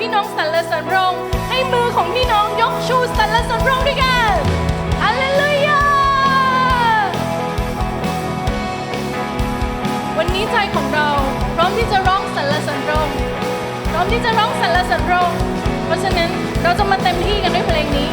พี่น้องสรรเสริญพระองค์ให้มือของพี่น้องยกชูสรรเสริญพระองค์ด้วยกันฮาเลลูยาวันนี้ใจของเราพร้อมที่จะร้องสรรเสริญพระองค์พร้อมที่จะร้องสรรเสริญพระองค์เพราะฉะนั้นเราจะมาเต็มที่กันด้วยเพลงนี้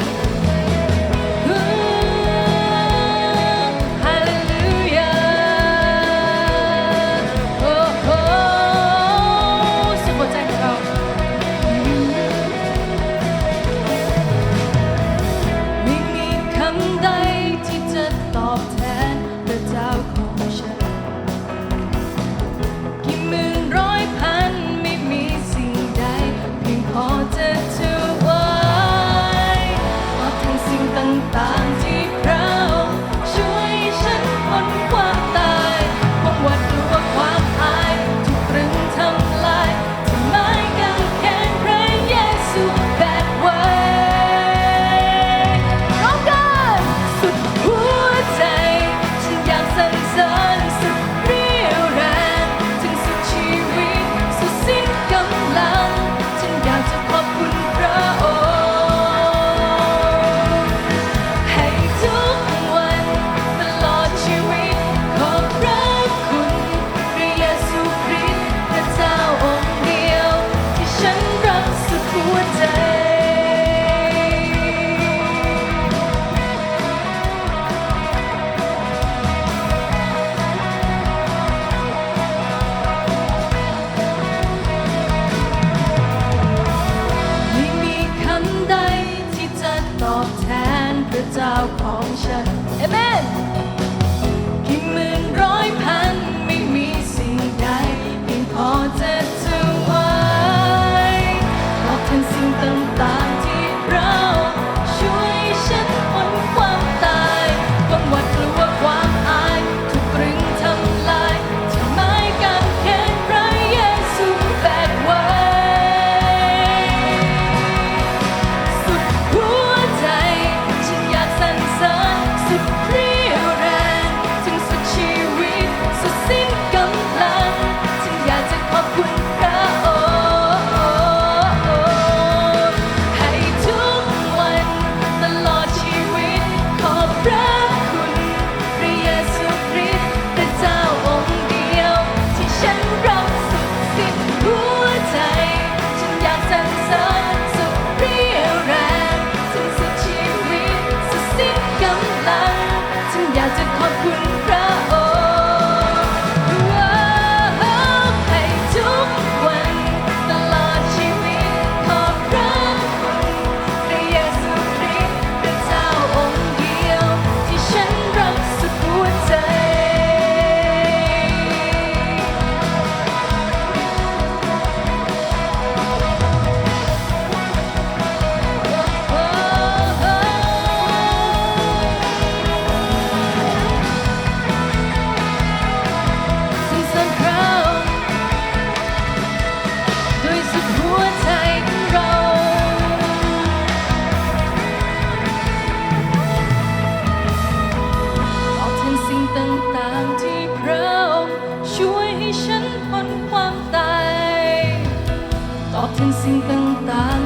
ตอ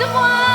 ลังฉั